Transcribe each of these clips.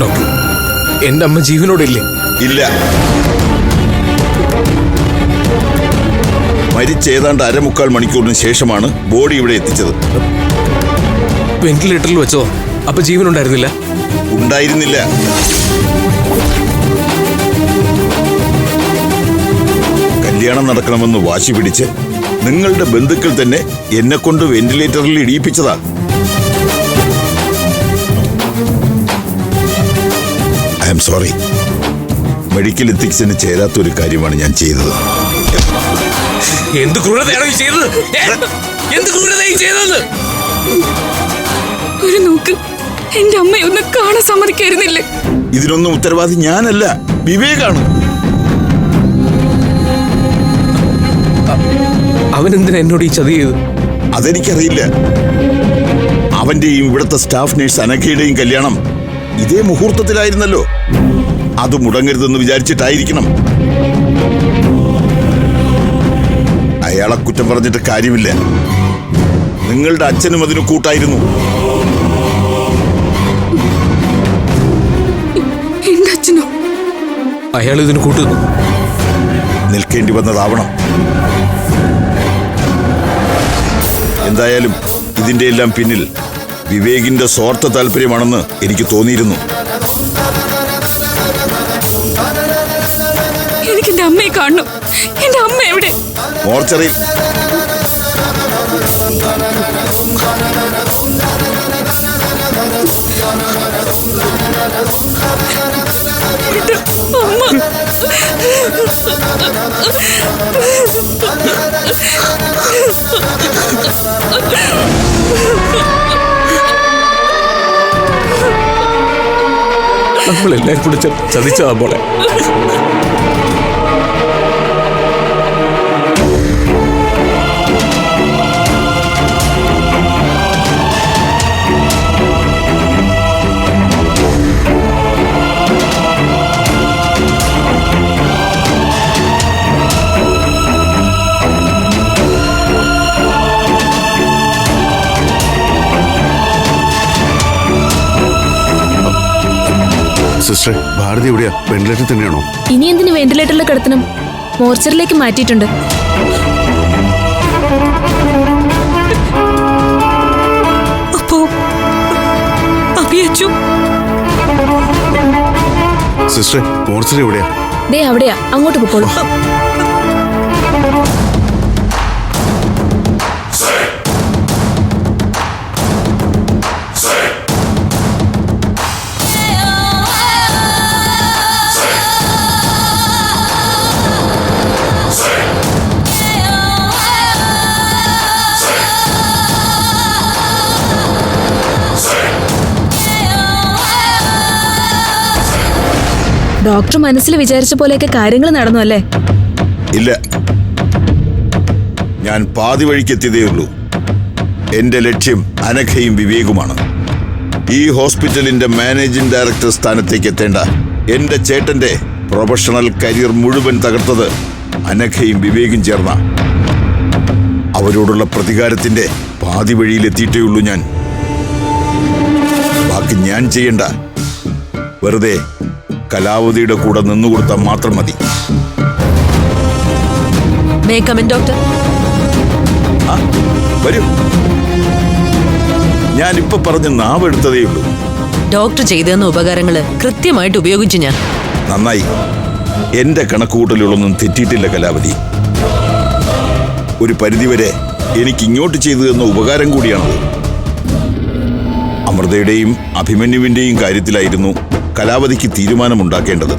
Doctor എന്റെ അമ്മ ജീവനോടില്ലേ ഇല്ല? മരിച്ച ഏതാണ്ട് അരമുക്കാൽ മണിക്കൂറിന് ശേഷമാണ് ബോഡി ഇവിടെ എത്തിച്ചത്. വെന്റിലേറ്ററിൽ വെച്ചോ? അപ്പൊ ജീവൻ ഉണ്ടായിരുന്നില്ല. കല്യാണം നടക്കണമെന്ന് വാശി പിടിച്ച് നിങ്ങളുടെ ബന്ധുക്കൾ തന്നെ എന്നെ കൊണ്ട് വെന്റിലേറ്ററിൽ ഇടിയിപ്പിച്ചതാ. I am sorry. മെഡിക്കൽ എത്തിക്സിന് ചേരാത്ത ഒരു കാര്യമാണ് ഞാൻ ചെയ്തത്. എന്ത് ക്രൂരതയാണോ ചെയ്തത്? എന്ത് ക്രൂരതയും ചെയ്തത് ഒരു നോക്ക് എന്റെ അമ്മയെ ഒന്ന് കാണാൻ സമ്മതിക്കായിരുന്നില്ലേ? ഇതിനൊന്നും ഉത്തരവാദി ഞാനല്ല വിവേകാണ്. അവനെന്തിനാ എന്നോട് ഈ ചതി ചെയ്തു അതെനിക്കറിയില്ല. അവന്റെയും ഇവിടുത്തെ സ്റ്റാഫ് നേഴ്സ് അനഘയുടെയും കല്യാണം ഇതേ മുഹൂർത്തത്തിലായിരുന്നല്ലോ. അത് മുടങ്ങരുതെന്ന് വിചാരിച്ചിട്ടായിരിക്കണം. അയാളെ കുറ്റം പറഞ്ഞിട്ട് കാര്യമില്ല. നിങ്ങളുടെ അച്ഛനും അതിന് കൂട്ടായിരുന്നു. അയാൾ ഇതിന് കൂട്ടുന്നു. നിൽക്കേണ്ടി വന്നതാവണം. എന്തായാലും ഇതിന്റെ എല്ലാം പിന്നിൽ വിവേകിന്റെ സ്വാർത്ഥ താല്പര്യമാണെന്ന് എനിക്ക് തോന്നിയിരുന്നു. എനിക്ക് എന്റെ അമ്മയെ കാണണം. എന്റെ അമ്മ എവിടെ? അമ്മ. നമ്മൾ കൂടെ ചതിച്ചതാ പോലെ സിസ്റ്ററെ ഭാരതി എവിടെയാ? വെന്റിലേറ്റർ തന്നെയാണോ? ഇനി എന്തിനു വെന്റിലേറ്ററിൽ കിടത്തണം? മോർച്ചറിലേക്ക് മാറ്റിയിട്ടുണ്ട്. സിസ്റ്റർ മോർച്ചറി എവിടെയാ? ദേ അവിടെയാ. അങ്ങോട്ട് പൊക്കോളൂ ഡോക്ടർ മനസ്സിൽ വിചാരിച്ച പോലെയൊക്കെ കാര്യങ്ങൾ നടന്നു അല്ലേ? ഇല്ല. ഞാൻ പാതി വഴിക്കെത്തിയതേ ഉള്ളൂ. എന്റെ ലക്ഷ്യം അനഘയും വിവേകുമാണ്. ഈ ഹോസ്പിറ്റലിന്റെ മാനേജിംഗ് ഡയറക്ടർ സ്ഥാനത്തേക്ക് എത്തേണ്ട. എന്റെ ചേട്ടന്റെ പ്രൊഫഷണൽ കരിയർ മുഴുവൻ തകർത്തത് അനഘയും വിവേകും ചേർന്ന. അവരോടുള്ള പ്രതികാരത്തിന്റെ പാതി വഴിയിലെത്തിയിട്ടേ ഉള്ളൂ ഞാൻ. ബാക്കി ഞാൻ ചെയ്യണ്ട. വെറുതെ കലാവതിയുടെ കൂടെ നിന്നുകൊടുത്താൽ മാത്രം മതി. ഡോക്ടർ വരൂ. ഞാൻ ഇപ്പൊ പറഞ്ഞ നാവ് എടുത്തതേ ഉള്ളൂ. ഡോക്ടർ ചെയ്തെന്ന ഉപകാരങ്ങൾ കൃത്യമായിട്ട് ഉപയോഗിച്ചു ഞാൻ. നന്നായി. എന്റെ കണക്കുകൂട്ടലുകളൊന്നും തെറ്റിയിട്ടില്ല കലാവതി. ഒരു പരിധിവരെ എനിക്ക് ഇങ്ങോട്ട് ചെയ്തു തന്ന ഉപകാരം കൂടിയാണത്. അമൃതയുടെയും അഭിമന്യുവിന്റെയും കാര്യത്തിലായിരുന്നു കലാവതിക്ക് തീരുമാനമുണ്ടാക്കേണ്ടത്.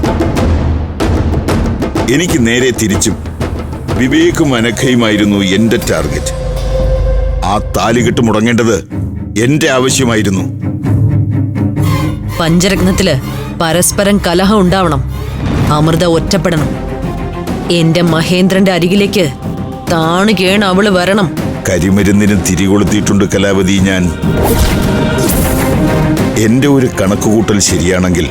എനിക്ക് നേരെ തിരിച്ചും വിവേകും അനഘയുമായിരുന്നു എന്റെ ടാർഗറ്റ്. ആ താലികെട്ട് മുടങ്ങേണ്ടത് എന്റെ ആവശ്യമായിരുന്നു. പഞ്ചരത്നത്തിൽ പരസ്പരം കലഹം ഉണ്ടാവണം. അമൃത ഒറ്റപ്പെടണം. എന്റെ മഹേന്ദ്രന്റെ അരികിലേക്ക് താണു കേണ അവൾ വരണം. കരിമരുന്നിന് തിരികൊളുത്തിയിട്ടുണ്ട് കലാവതി ഞാൻ. എന്റെ ഒരു കണക്കുകൂട്ടൽ ശരിയാണെങ്കിൽ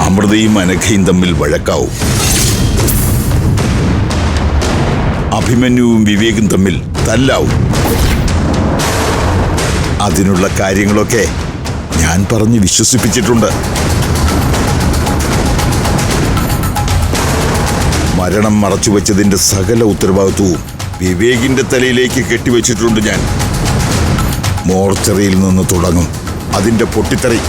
അമൃതയും അനഘയും തമ്മിൽ വഴക്കാവും. അഭിമന്യുവും വിവേകും തമ്മിൽ തല്ലാവും. അതിനുള്ള കാര്യങ്ങളൊക്കെ ഞാൻ പറഞ്ഞ് വിശ്വസിപ്പിച്ചിട്ടുണ്ട്. മരണം മറച്ചുവെച്ചതിന്റെ സകല ഉത്തരവാദിത്വവും വിവേകിന്റെ തലയിലേക്ക് കെട്ടിവെച്ചിട്ടുണ്ട് ഞാൻ. മോർച്ചറിയിൽ നിന്ന് തുടങ്ങും. അതിന്റെ പൊട്ടിത്തെറി.